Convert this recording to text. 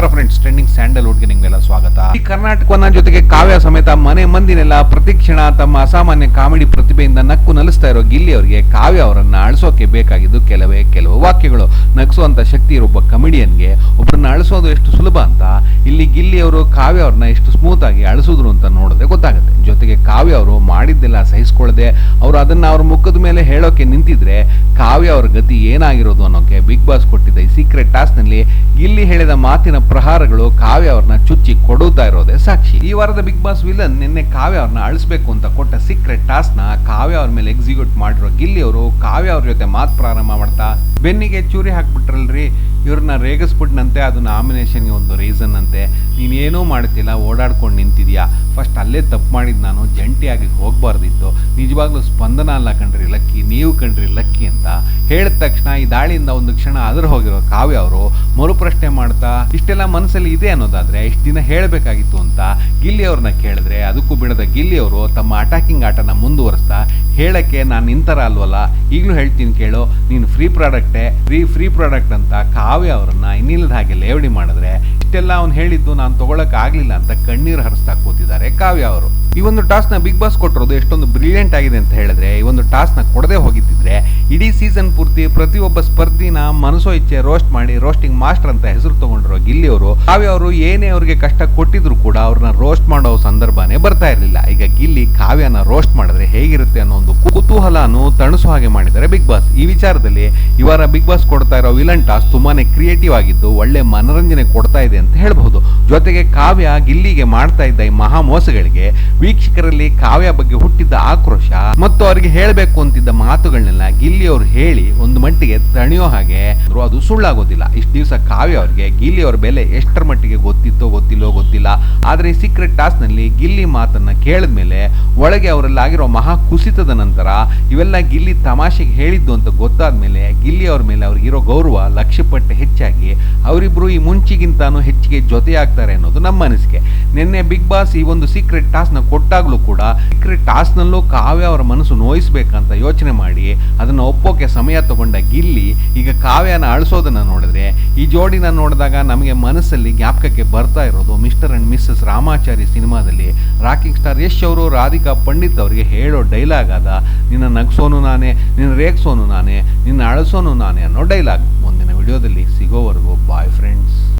ನಮಸ್ಕಾರ friends trending ಸ್ಯಾಂಡಲ್ವುಡ್ಗೆ ನಿಮ್ಗೆಲ್ಲ ಸ್ವಾಗತ. ಈ ಕರ್ನಾಟಕವನ್ನ ಜೊತೆಗೆ ಕಾವ್ಯ ಸಮೇತ ಮನೆ ಮಂದಿನೆಲ್ಲ ಪ್ರತಿ ಕ್ಷಣ ತಮ್ಮ ಅಸಾಮಾನ್ಯ ಕಾಮಿಡಿ ಪ್ರತಿಭೆಯಿಂದ ನಕ್ಕು ನಲಿಸ್ತಾ ಇರೋ ಗಿಲ್ಲಿ ಅವರಿಗೆ ಕಾವ್ಯ ಅವರನ್ನ ಅಳಿಸೋಕೆ ಬೇಕಾಗಿದ್ದು ಕೆಲವೇ ಕೆಲವು ವಾಕ್ಯಗಳು. ನಗಿಸುವಂತ ಶಕ್ತಿ ಇರೋ ಒಬ್ಬ ಕಮಿಡಿಯನ್ಗೆ ಒಬ್ಬರನ್ನ ಅಳಿಸೋದು ಎಷ್ಟು ಸುಲಭ ಅಂತ ಇಲ್ಲಿ ಅವರು ಕಾವ್ಯ ಅವ್ರನ್ನ ಎಷ್ಟು ಸ್ಮೂತ್ ಆಗಿ ಅಳಿಸಿದ್ರು ಅಂತ ನೋಡಿದ್ರೆ ಗೊತ್ತಾಗುತ್ತೆ. ಜೊತೆಗೆ ಕಾವ್ಯ ಅವರು ಮಾಡಿದ್ದೆಲ್ಲ ಸಹಿಸ್ಕೊಳ್ಳದೆ ಅವರು ಅದನ್ನ ಅವ್ರ ಮುಖದ ಮೇಲೆ ಹೇಳೋಕೆ ನಿಂತಿದ್ರೆ ಕಾವ್ಯ ಅವ್ರ ಗತಿ ಏನಾಗಿರೋದು ಅನ್ನೋಕೆ ಬಿಗ್ ಬಾಸ್ ಕೊಟ್ಟಿದ್ದ ಈ ಸೀಕ್ರೆಟ್ ಟಾಸ್ಕ್ನಲ್ಲಿ ಗಿಲ್ಲಿ ಹೇಳಿದ ಮಾತಿನ ಪ್ರಹಾರಗಳು ಕಾವ್ಯ ಅವ್ರನ್ನ ಚುಚ್ಚಿ ಕೊಡುತ್ತಾ ಇರೋದೇ ಸಾಕ್ಷಿ. ಈ ವಾರದ ಬಿಗ್ ಬಾಸ್ ವಿಲನ್ ನಿನ್ನೆ ಕಾವ್ಯ ಅವ್ರನ್ನ ಅಳಿಸ್ಬೇಕು ಅಂತ ಕೊಟ್ಟ ಸೀಕ್ರೆಟ್ ಟಾಸ್ಕ್ ಕಾವ್ಯ ಅವ್ರ ಮೇಲೆ ಎಕ್ಸಿಕ್ಯೂಟ್ ಮಾಡಿರೋ ಗಿಲ್ಲಿ ಅವರು ಕಾವ್ಯ ಅವ್ರ ಜೊತೆ ಮಾತು ಪ್ರಾರಂಭ ಮಾಡ್ತಾ ಬೆನ್ನಿಗೆ ಚೂರಿ ಹಾಕ್ಬಿಟ್ರಲ್ರಿ. ಇವ್ರನ್ನ ರೇಗಿಸ್ಬಿಟ್ನಂತೆ, ಅದು ನಾಮಿನೇಷನ್ಗೆ ಒಂದು ರೀಸನ್ ಅಂತೆ. ನೀನೇನೂ ಮಾಡ್ತಿಲ್ಲ, ಓಡಾಡ್ಕೊಂಡು ನಿಂತಿದ್ಯಾ? ಫಸ್ಟ್ ಅಲ್ಲೇ ತಪ್ಪು ಮಾಡಿದ್ದು ನಾನು, ಜಂಟಿಯಾಗಿ ಹೋಗಬಾರ್ದಿತ್ತು. ನಿಜವಾಗ್ಲೂ ಸ್ಪಂದನ ಅಲ್ಲ ಕಣ್ರಿ, ಲಕ್ಕಿ. ನೀವು ಕಣ್ರಿ, ಲಕ್ಕಿ ಅಂತ ಹೇಳಿದ ತಕ್ಷಣ ಈ ದಾಳಿಯಿಂದ ಒಂದು ಕ್ಷಣ ಅದ್ರ ಹೋಗಿರೋ ಕಾವ್ಯ ಅವರು ಮರುಪ್ರಶ್ನೆ ಮಾಡ್ತಾ, ಇಷ್ಟೆಲ್ಲ ಮನಸ್ಸಲ್ಲಿ ಇದೆ ಅನ್ನೋದಾದ್ರೆ, ಇಷ್ಟು ದಿನ ಹೇಳಬೇಕಾಗಿತ್ತು ಅಂತ ಗಿಲ್ಲಿ ಅವ್ರನ್ನ ಕೇಳಿದ್ರೆ, ಅದಕ್ಕೂ ಗಿಲ್ಲಿ ಅವರು ತಮ್ಮ ಅಟ್ಯಾಕಿಂಗ್ ಆಟನ ಮುಂದುವರಿಸ್ತಾ ಹೇಳಕ್ಕೆ ನಾನು ನಿಂತರ ಅಲ್ವಲ್ಲ? ಈಗಲೂ ಹೇಳ್ತೀನಿ ಕೇಳು, ನೀನು ಫ್ರೀ ಪ್ರಾಡಕ್ಟೇ ಫ್ರೀ ಫ್ರೀ ಪ್ರಾಡಕ್ಟ್ ಅಂತ ಕಾವ್ಯ ಅವರನ್ನು ಇನ್ನಿಲ್ಲದ ಹಾಗೆ ಲೇವಡಿ ಮಾಡಿದ್ರೆ ಇಷ್ಟೆಲ್ಲ ಅವ್ನು ಹೇಳಿದ್ದು ನಾನು ತಗೊಳಕ್ ಆಗ್ಲಿಲ್ಲ ಅಂತ ಕಣ್ಣೀರು ಹರಿಸ್ತಾ ಕೂತಿದ್ದಾರೆ ಕಾವ್ಯ ಅವರು. ಈ ಒಂದು ಟಾಸ್ಕ್ನ ಬಿಗ್ ಬಾಸ್ ಕೊಟ್ಟಿರೋದು ಎಷ್ಟೊಂದು ಬ್ರಿಲಿಯಂಟ್ ಆಗಿದೆ ಅಂತ ಹೇಳಿದ್ರೆ, ಈ ಒಂದು ಟಾಸ್ಕ್ನ ಕೊಡದೆ ಹೋಗಿದ್ದಿದ್ರೆ ಇಡೀ ಸೀಸನ್ ಪೂರ್ತಿ ಪ್ರತಿಯೊಬ್ಬ ಸ್ಪರ್ಧಿನ ಮನಸೋ ಇಚ್ಛೆ ರೋಸ್ಟ್ ಮಾಡಿ ರೋಸ್ಟಿಂಗ್ ಮಾಸ್ಟರ್ ಅಂತ ಹೆಸರು ತಗೊಂಡಿರೋ ಗಿಲ್ಲಿ ಅವರು ಕಾವ್ಯ ಅವರು ಏನೇ ಅವ್ರಿಗೆ ಕಷ್ಟ ಕೊಟ್ಟಿದ್ರು ಕೂಡ ಅವ್ರನ್ನ ರೋಸ್ಟ್ ಮಾಡೋ ಸಂದರ್ಭನೇ ಬರ್ತಾ ಇರಲಿಲ್ಲ. ಈಗ ಗಿಲ್ಲಿ ಕಾವ್ಯನ ರೋಸ್ಟ್ ಮಾಡಿದ್ರೆ ಹೇಗಿರುತ್ತೆ ಅನ್ನೋ ಒಂದು ಕುತೂಹಲನು ತಣಿಸೋ ಹಾಗೆ ಮಾಡಿದ್ದಾರೆ ಬಿಗ್ ಬಾಸ್. ಈ ವಿಚಾರದಲ್ಲಿ ಇವರ ಬಿಗ್ ಬಾಸ್ ಕೊಡ್ತಾ ಇರೋ ವಿಲನ್ ಟಾಸ್ ತುಂಬಾನೇ ಕ್ರಿಯೇಟಿವ್ ಆಗಿದ್ದು, ಒಳ್ಳೆ ಮನರಂಜನೆ ಕೊಡ್ತಾ ಇದೆ ಅಂತ ಹೇಳಬಹುದು. ಜೊತೆಗೆ ಕಾವ್ಯ ಗಿಲ್ಲಿಗೆ ಮಾಡ್ತಾ ಇದ್ದ ಈ ಮಹಾ ಮೋಸಗಳಿಗೆ ವೀಕ್ಷಕರಲ್ಲಿ ಕಾವ್ಯ ಬಗ್ಗೆ ಹುಟ್ಟಿದ್ದ ಆಕ್ರೋಶ ಮತ್ತು ಅವರಿಗೆ ಹೇಳಬೇಕು ಅಂತಿದ್ದ ಮಾತುಗಳನ್ನೆಲ್ಲ ಗಿಲ್ಲಿ ಅವರು ಹೇಳಿ ಒಂದು ಮಟ್ಟಿಗೆ ತಣಿಯೋ ಹಾಗೆ ಅದು ಸುಳ್ಳಾಗೋದಿಲ್ಲ. ಇಷ್ಟು ದಿವಸ ಕಾವ್ಯ ಅವರಿಗೆ ಗಿಲ್ಲಿ ಅವ್ರ ಬೆಲೆ ಎಷ್ಟರ ಮಟ್ಟಿಗೆ ಗೊತ್ತಿತ್ತೋ ಗೊತ್ತಿಲ್ಲೋ ಗೊತ್ತಿಲ್ಲ. ಆದ್ರೆ ಸೀಕ್ರೆಟ್ ಟಾಸ್ಕ್ನಲ್ಲಿ ಗಿಲ್ಲಿ ಮಾತನ್ನ ಕೇಳಿದ ಮೇಲೆ ಒಳಗೆ ಅವರಲ್ಲಿ ಆಗಿರೋ ಮಹಾ ಕುಸಿತದ ನಂತರ ಇವೆಲ್ಲ ಗಿಲ್ಲಿ ತಮಾಷೆಗೆ ಹೇಳಿದ್ದು ಅಂತ ಗೊತ್ತಾದ ಮೇಲೆ ಗಿಲ್ಲಿ ಅವ್ರ ಮೇಲೆ ಅವ್ರಿಗಿರೋ ಗೌರವ ಲಕ್ಷ ಹೆಚ್ಚಾಗಿ ಅವರಿಬ್ರು ಈ ಮುಂಚಿಗಿಂತಾನು ಹೆಚ್ಚಿಗೆ ಜೊತೆಯಾಗ್ತಾರೆ ಅನ್ನೋದು ನಮ್ಮ ಅನಿಸಿಕೆ. ನಿನ್ನೆ ಬಿಗ್ ಬಾಸ್ ಈ ಒಂದು ಸೀಕ್ರೆಟ್ ಟಾಸ್ನ ಕೊಟ್ಟಾಗಲೂ ಕೂಡ ಸೀಕ್ರೆಟ್ ಟಾಸ್ನಲ್ಲೂ ಕಾವ್ಯ ಅವರ ಮನಸ್ಸು ನೋಯಿಸ್ಬೇಕಂತ ಯೋಚನೆ ಮಾಡಿ ಅದನ್ನು ಒಪ್ಪೋಕೆ ಸಮಯ ತಗೊಂಡ ಗಿಲ್ಲಿ ಈಗ ಕಾವ್ಯನ ಅಳಿಸೋದನ್ನು ನೋಡಿದ್ರೆ ಈ ಜೋಡಿನ ನೋಡಿದಾಗ ನಮಗೆ ಮನಸ್ಸಲ್ಲಿ ಜ್ಞಾಪಕಕ್ಕೆ ಬರ್ತಾ ಇರೋದು ಮಿಸ್ಟರ್ ಅಂಡ್ ಮಿಸ್ಸಸ್ ರಾಮಾಚಾರಿ ಸಿನಿಮಾದಲ್ಲಿ ರಾಕಿಂಗ್ ಸ್ಟಾರ್ ಯಶ್ ಅವರು, ರಾಧಿಕಾ ಪಂಡಿತ್ ಅವರಿಗೆ ಹೇಳೋ ಡೈಲಾಗ್ ಆದ, ನಿನ್ನ ನಗ್ಸೋನು ನಾನೇ, ನಿನ್ನ ರೇಗ್ಸೋನು ನಾನೇ, ನಿನ್ನ ಅಳಿಸೋನು ನಾನೇ ಅನ್ನೋ ಡೈಲಾಗ್ ಮುಂದಿನ ವಿಡಿಯೋದಲ್ಲಿ ಸಿಗೋವರೆಗೂ ಬಾಯ್ ಫ್ರೆಂಡ್ಸ್